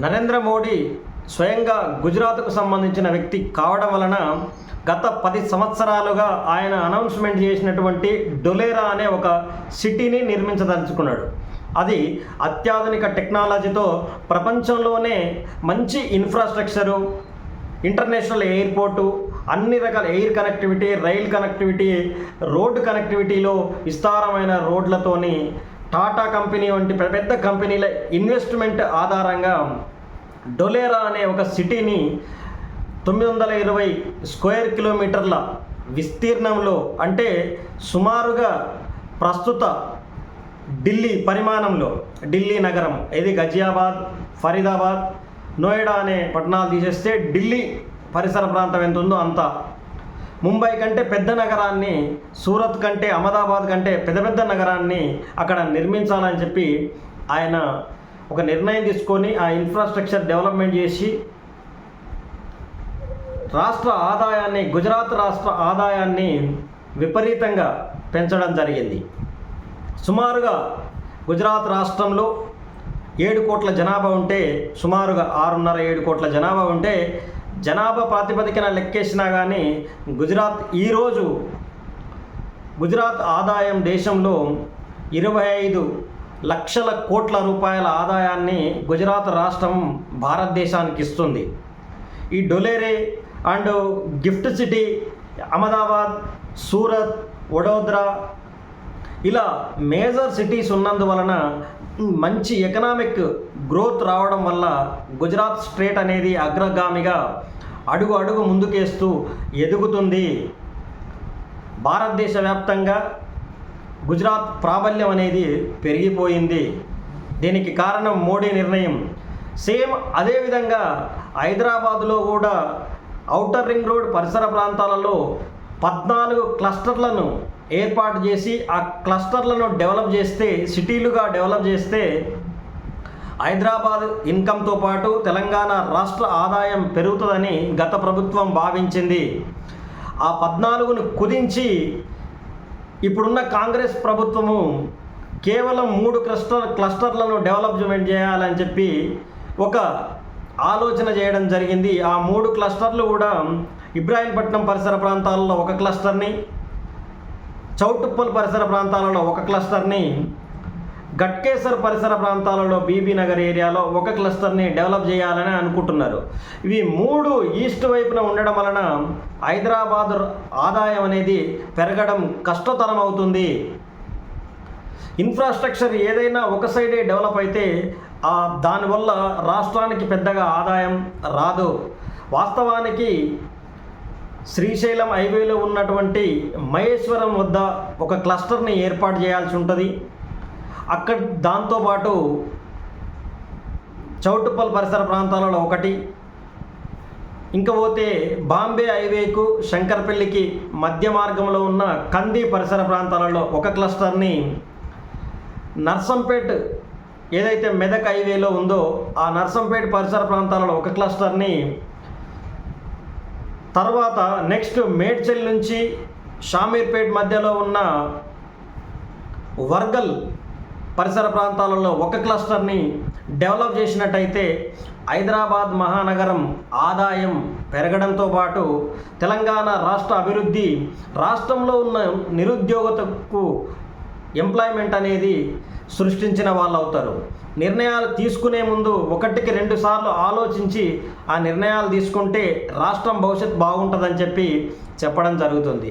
నరేంద్ర మోడీ స్వయంగా గుజరాత్కు సంబంధించిన వ్యక్తి కావడం వలన గత పది సంవత్సరాలుగా ఆయన అనౌన్స్మెంట్ చేసినటువంటి డొలేరా అనే ఒక సిటీని నిర్మించదలుచుకున్నాడు. అది అత్యాధునిక టెక్నాలజీతో ప్రపంచంలోనే మంచి ఇన్ఫ్రాస్ట్రక్చరు ఇంటర్నేషనల్ ఎయిర్పోర్టు అన్ని రకాల air connectivity rail connectivity road కనెక్టివిటీలో విస్తారమైన రోడ్లతోని టాటా కంపెనీ వంటి పెద్ద పెద్ద కంపెనీల ఇన్వెస్ట్మెంట్ ఆధారంగా డొలేరా అనే ఒక సిటీని తొమ్మిది వందల ఇరవై స్క్వేర్ కిలోమీటర్ల విస్తీర్ణంలో అంటే సుమారుగా ప్రస్తుత ఢిల్లీ పరిమాణంలో ఢిల్లీ నగరం ఇది గజియాబాద్ ఫరీదాబాద్ నోయిడా అనే పట్టణాలు తీసేస్తే ఢిల్లీ పరిసర ప్రాంతం ఎంత ఉందో అంత ముంబై కంటే పెద్ద నగరాన్ని సూరత్ కంటే అహ్మదాబాద్ కంటే పెద్ద పెద్ద నగరాన్ని అక్కడ నిర్మించాలని చెప్పి ఆయన ఒక నిర్ణయం తీసుకొని ఆ ఇన్ఫ్రాస్ట్రక్చర్ డెవలప్మెంట్ చేసి రాష్ట్ర ఆదాయాన్ని గుజరాత్ రాష్ట్ర ఆదాయాన్ని విపరీతంగా పెంచడం జరిగింది. సుమారుగా గుజరాత్ రాష్ట్రంలో ఏడు కోట్ల జనాభా ఉంటే సుమారుగా ఆరున్నర ఏడు కోట్ల జనాభా ఉంటే జనాభా ప్రాతిపదికన లెక్కేసినా కానీ గుజరాత్ ఈరోజు గుజరాత్ ఆదాయం దేశంలో ఇరవై ఐదు లక్షల కోట్ల రూపాయల ఆదాయాన్ని గుజరాత్ రాష్ట్రం భారతదేశానికి ఇస్తుంది. ఈ Dholera and gift city Ahmedabad Surat Vadodara ఇలా మేజర్ సిటీస్ ఉన్నందువలన మంచి ఎకనామిక్ గ్రోత్ రావడం వల్ల గుజరాత్ స్టేట్ అనేది అగ్రగామిగా అడుగు అడుగు ముందుకేస్తూ ఎదుగుతుంది. భారతదేశ వ్యాప్తంగా గుజరాత్ ప్రాబల్యం అనేది పెరిగిపోయింది. దీనికి కారణం మోడీ నిర్ణయం. సేమ్ అదేవిధంగా హైదరాబాదులో కూడా ఔటర్ రింగ్ రోడ్ పరిసర ప్రాంతాలలో పద్నాలుగు క్లస్టర్లను ఏర్పాటు చేసి ఆ క్లస్టర్లను డెవలప్ చేస్తే సిటీలుగా డెవలప్ చేస్తే హైదరాబాద్ ఇన్కంతో పాటు తెలంగాణ రాష్ట్ర ఆదాయం పెరుగుతుందని గత ప్రభుత్వం భావించింది. ఆ పద్నాలుగును కుదించి ఇప్పుడున్న కాంగ్రెస్ ప్రభుత్వము కేవలం మూడు క్లస్టర్ క్లస్టర్లను డెవలప్మెంట్ చేయాలని చెప్పి ఒక ఆలోచన చేయడం జరిగింది. ఆ మూడు క్లస్టర్లు కూడా ఇబ్రాహీంపట్నం పరిసర ప్రాంతాలలో ఒక క్లస్టర్ని చౌటుప్పల్ పరిసర ప్రాంతాలలో ఒక క్లస్టర్ని గట్కేసర్ పరిసర ప్రాంతాలలో బీబీ నగర్ ఏరియాలో ఒక క్లస్టర్ని డెవలప్ చేయాలని అనుకుంటున్నారు. ఇవి మూడు ఈస్ట్ వైపున ఉండడం వలన హైదరాబాద్ ఆదాయం అనేది పెరగడం కష్టతరం అవుతుంది. ఇన్ఫ్రాస్ట్రక్చర్ ఏదైనా ఒక సైడే డెవలప్ అయితే ఆ దానివల్ల రాష్ట్రానికి పెద్దగా ఆదాయం రాదు. వాస్తవానికి శ్రీశైలం హైవేలో ఉన్నటువంటి మహేశ్వరం వద్ద ఒక క్లస్టర్ని ఏర్పాటు చేయాల్సి ఉంటుంది. అక్కడ దాంతోపాటు చౌటుప్పల్ పరిసర ప్రాంతాలలో ఒకటి. ఇంకా పోతే బాంబే హైవేకు శంకర్పల్లికి మధ్య మార్గంలో ఉన్న కంది పరిసర ప్రాంతాలలో ఒక క్లస్టర్ని నర్సంపేట్ ఏదైతే మెదక్ హైవేలో ఉందో ఆ నర్సంపేట్ పరిసర ప్రాంతాలలో ఒక క్లస్టర్ని తర్వాత నెక్స్ట్ మేడ్చల్ నుంచి షామీర్పేట్ మధ్యలో ఉన్న వర్గల్ పరిసర ప్రాంతాలలో ఒక క్లస్టర్ని డెవలప్ చేసినట్టయితే హైదరాబాద్ మహానగరం ఆదాయం పెరగడంతో పాటు తెలంగాణ రాష్ట్ర అభివృద్ధి రాష్ట్రంలో ఉన్న నిరుద్యోగతకు ఎంప్లాయ్మెంట్ అనేది సృష్టించిన వాళ్ళు అవుతారు నిర్ణయాలు తీసుకునే ముందు ఒకటికి రెండు సార్లు ఆలోచించి ఆ నిర్ణయాలు తీసుకుంటే రాష్ట్రం భవిష్యత్ బాగుంటుందని చెప్పి చెప్పడం జరుగుతుంది.